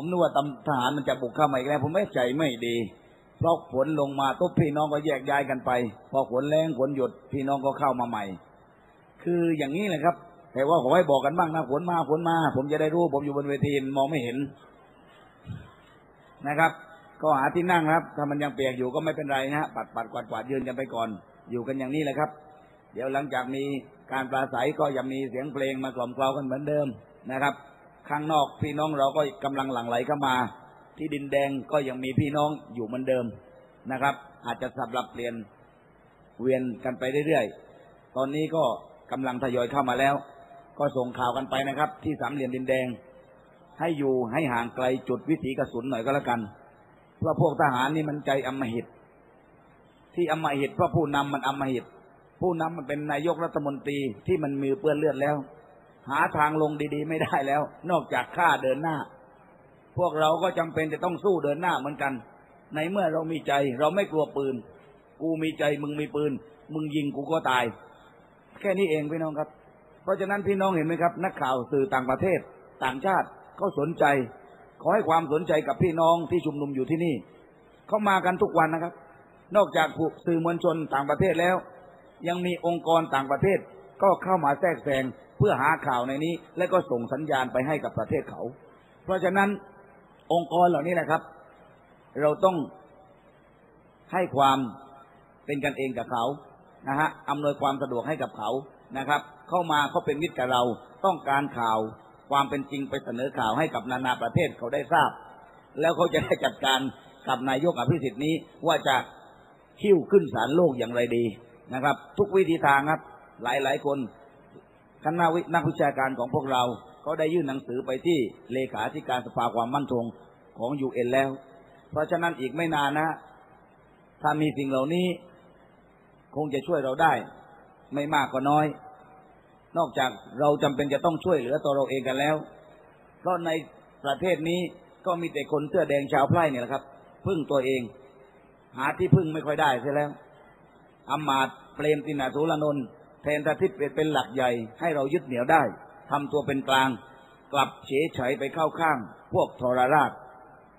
ผมนึกว่าตำทหารมันจะบุกเข้ามาอีกแล้ว ผมไม่ใจไม่ดี เพราะฝนลงมาตุ๊บพี่น้องก็แยกย้ายกันไป พอฝนแรงฝนหยุดพี่น้องก็เข้ามาใหม่ คืออย่างนี้แหละครับ แต่ว่าขอให้บอกกันบ้างนะฝนมาฝนมา ผมจะได้รู้ ผมอยู่บนเวทีมองไม่เห็นนะครับ ก็หาที่นั่งครับ ถ้ามันยังเปียกอยู่ก็ไม่เป็นไรนะฮะปัดปัดกวาดกวาดยืนกันไปก่อน อยู่กันอย่างนี้แหละครับ เดี๋ยวหลังจากมีการปราศัยก็ยังมีเสียงเพลงมากล่อมกล่ากันเหมือนเดิมนะครับ ข้างนอกพี่น้องเราก็กำลังหลั่งไหลเข้ามา ที่ดินแดงก็ยังมีพี่น้องอยู่เหมือนเดิมนะครับ อาจจะสลับเปลี่ยนเวียนกันไปเรื่อยๆ ตอนนี้ก็กำลังทยอยเข้ามาแล้ว ก็ส่งข่าวกันไปนะครับ ที่สามเหลี่ยมดินแดง ให้อยู่ให้ห่างไกลจุดวิถีกระสุนหน่อยก็แล้วกันเพราะพวกทหารนี่มันใจอมหิต ที่อมหิตเพราะผู้นำมันอมหิต ผู้นำมันเป็นนายกรัฐมนตรีที่มันมือเปื้อนเลือดแล้ว หาทางลงดีๆ ไม่ได้แล้ว นอกจากฆ่าเดินหน้า พวกเราก็จำเป็นจะต้องสู้เดินหน้าเหมือนกัน ในเมื่อเรามีใจ เราไม่กลัวปืน กูมีใจมึงมีปืน มึงยิงกูก็ตาย แค่นี้เองพี่น้องครับ เพราะฉะนั้นพี่น้องเห็นไหมครับ นักข่าวสื่อต่างประเทศ ต่างชาติเขาสนใจ ขอให้ความสนใจกับพี่น้องที่ชุมนุมอยู่ที่นี่เขามากันทุกวันนะครับ นอกจากผู้สื่อมวลชนต่างประเทศแล้ว ยังมีองค์กรต่างประเทศก็เข้ามาแทรกแซง เพื่อหาข่าวในนี้ และก็ส่งสัญญาณไปให้กับประเทศเขา เพราะฉะนั้นองค์กรเหล่านี้แหละครับ เราต้องให้ความเป็นกันเองกับเขานะฮะอำนวยความสะดวกให้กับเขานะครับ เข้ามาเขาเป็นมิตรกับเราต้องการข่าวความเป็นจริงไปเสนอข่าวให้กับนานาประเทศเขาได้ทราบ แล้วเขาจะได้จัดการกับนายกอภิสิทธิ์นี้ว่าจะคิ้วขึ้นศาลโลกอย่างไรดีนะครับ ทุกวิธีทางครับ หลายหลายๆคน คณะวินักวิชาการของพวกเราก็ได้ยื่นหนังสือไปที่เลขาธิการสภาความมั่นคงของยูเอ็นแล้ว เพราะฉะนั้นอีกไม่นานนะ ถ้ามีสิ่งเหล่านี้ คงจะช่วยเราได้ ไม่มากก็น้อย นอกจากเราจำเป็นจะต้องช่วยเหลือตัวเราเองกันแล้ว เพราะในประเทศนี้ก็มีแต่คนเสื้อแดงชาวไพร่เนี่ยแหละครับ พึ่งตัวเอง หาที่พึ่งไม่ค่อยได้เสียแล้วอำมาตย์เปรมตินาสุรนนท์ ทนททิศเป็นหลักใหญ่ให้เรายึดเหนี่ยวได้ทำตัวเป็นกลาง กลับเฉยเฉยไปเข้าข้าง พวกทรราช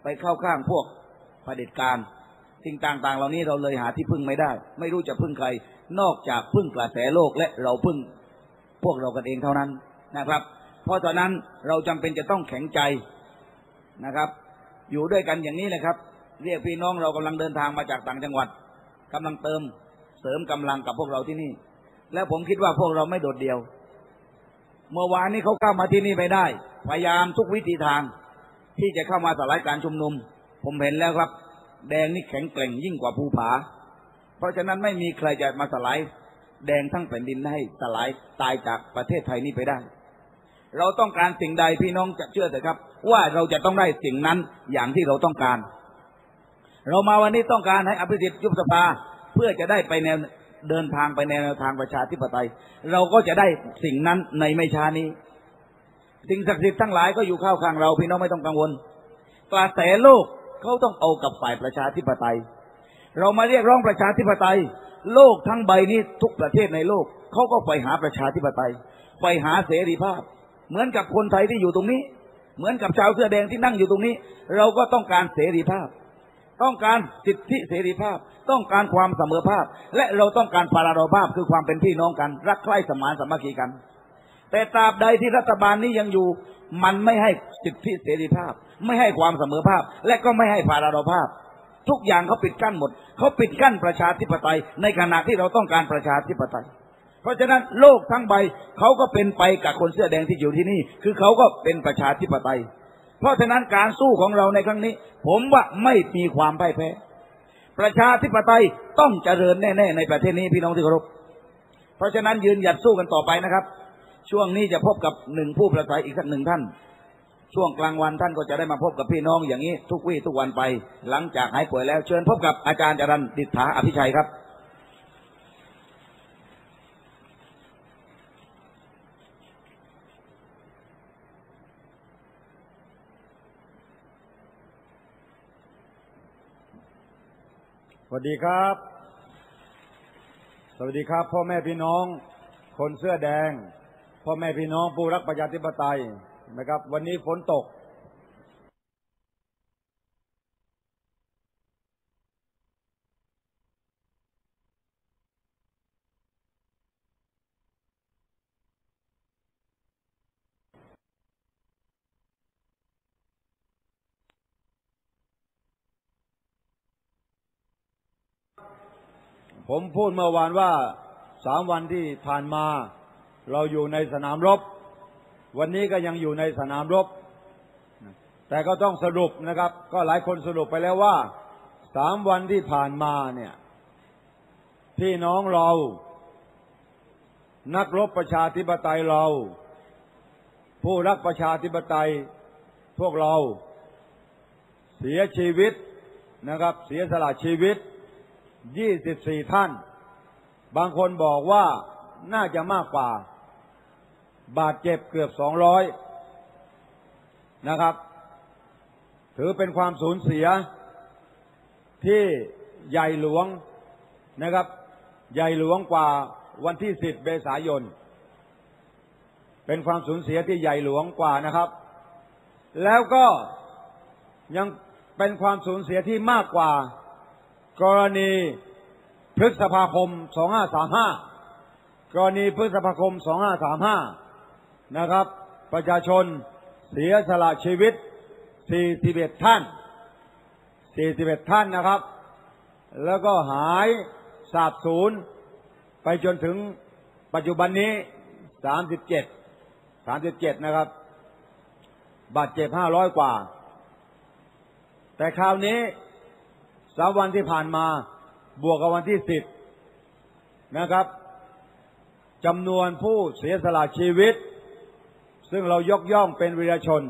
ไปเข้าข้างพวกเผด็จการสิ่งต่างๆ เหล่านี้เราเลยหาที่พึ่งไม่ได้ ไม่รู้จะพึ่งใคร นอกจากพึ่งกระแสโลกและเราพึ่ง พวกเรากันเองเท่านั้นนะครับ เพราะฉะนั้นเราจำเป็นจะต้องแข็งใจนะครับ อยู่ด้วยกันอย่างนี้แหละครับ เรียกพี่น้องเรากำลังเดินทางมาจากต่างจังหวัดกำลังเติมเสริมกำลังกับพวกเราที่นี่ แล้วผมคิดว่าพวกเราไม่โดดเดี่ยว เมื่อวานนี้เขาเข้ามาที่นี่ไปได้ พยายามทุกวิธีทาง ที่จะเข้ามาสลายการชุมนุม ผมเห็นแล้วครับ แดงนี่แข็งแกร่งยิ่งกว่าภูผา เพราะฉะนั้นไม่มีใครจะมาสลายแดงทั้งแผ่นดินให้สลายตายจากประเทศไทยนี้ไปได้ เราต้องการสิ่งใดพี่น้องจะเชื่อเถอะครับ ว่าเราจะต้องได้สิ่งนั้นอย่างที่เราต้องการ เรามาวันนี้ต้องการให้อภิสิทธิ์ยุบสภาเพื่อจะได้ไปแนว เดินทางไปในแนวทางประชาธิปไตย เราก็จะได้สิ่งนั้นในไม่ช้านี้ สิ่งศักดิ์สิทธิ์ทั้งหลายก็อยู่ข้าวข้างเราพี่น้องไม่ต้องกังวลกระแสโลกเขาต้องเอากับฝ่ายประชาธิปไตย เรามาเรียกร้องประชาธิปไตย โลกทั้งใบนี้ทุกประเทศในโลกเขาก็ไปหาประชาธิปไตยไปหาเสรีภาพ เหมือนกับคนไทยที่อยู่ตรงนี้ เหมือนกับชาวเสื้อแดงที่นั่งอยู่ตรงนี้ เราก็ต้องการเสรีภาพ ต้องการสิทธิเสรีภาพ ต้องการความเสมอภาพ และเราต้องการปาราดภาพคือความเป็นพี่น้องกัน รักใคร่สมานสามัคคีกัน แต่ตราบใดที่รัฐบาลนี้ยังอยู่ มันไม่ให้สิทธิเสรีภาพ ไม่ให้ความเสมอภาพ และก็ไม่ให้ปาราดภาพ ทุกอย่างเขาปิดกั้นหมดเขาปิดกั้นประชาธิปไตย ในขณะที่เราต้องการประชาธิปไตย เพราะฉะนั้นโลกทั้งใบเขาก็เป็นไปกับคนเสื้อแดงที่อยู่ที่นี่ คือเขาก็เป็นประชาธิปไตย เพราะฉะนั้นการสู้ของเราในครั้งนี้ ผมว่าไม่มีความพ่ายแพ้ ประชาธิปไตยต้องเจริญแน่ ๆ ในประเทศนี้พี่น้องที่เคารพเพราะฉะนั้นยืนหยัดสู้กันต่อไปนะครับ ช่วงนี้จะพบกับหนึ่งผู้ประสัยอีกสักหนึ่งท่าน ช่วงกลางวันท่านก็จะได้มาพบกับพี่น้องอย่างนี้ทุกวี่ทุกวันไป หลังจากหายป่วยแล้วเชิญพบกับอาจารย์จรันดิษฐาอภิชัยครับ สวัสดีครับ สวัสดีครับ พ่อแม่พี่น้อง คนเสื้อแดง พ่อแม่พี่น้องผู้รักประชาธิปไตยนะครับ วันนี้ฝนตก ผมพูดเมื่อวานว่าสามวันที่ผ่านมา เราอยู่ในสนามรบ วันนี้ก็ยังอยู่ในสนามรบ แต่ก็ต้องสรุปนะครับ ก็หลายคนสรุปไปแล้วว่าสามวันที่ผ่านมาเนี่ยพี่น้องเรา นักรบประชาธิปไตยเรา ผู้รักประชาธิปไตยพวกเราเสียชีวิตนะครับ เสียสละชีวิต 24ท่าน บางคนบอกว่าน่าจะมากกว่า บาดเจ็บเกือบ200นะครับ ถือเป็นความสูญเสียที่ใหญ่หลวงนะครับ ใหญ่หลวงกว่าวันที่10เมษายน เป็นความสูญเสียที่ใหญ่หลวงกว่านะครับ แล้วก็ยังเป็นความสูญเสียที่มากกว่า กรณีพฤษภาคม 2535 กรณีพฤษภาคม 2535 นะครับ ประชาชนเสียสละชีวิต 41 ท่าน 41 ท่านนะครับ แล้วก็หายสาบสูญไปจนถึงปัจจุบันนี้ 37 37 นะครับ บาดเจ็บ 500 กว่า แต่คราวนี้ สามวันที่ผ่านมา บวกกับวันที่สิบนะครับจำนวนผู้เสียสละชีวิต ซึ่งเรายกย่องเป็นวีรชน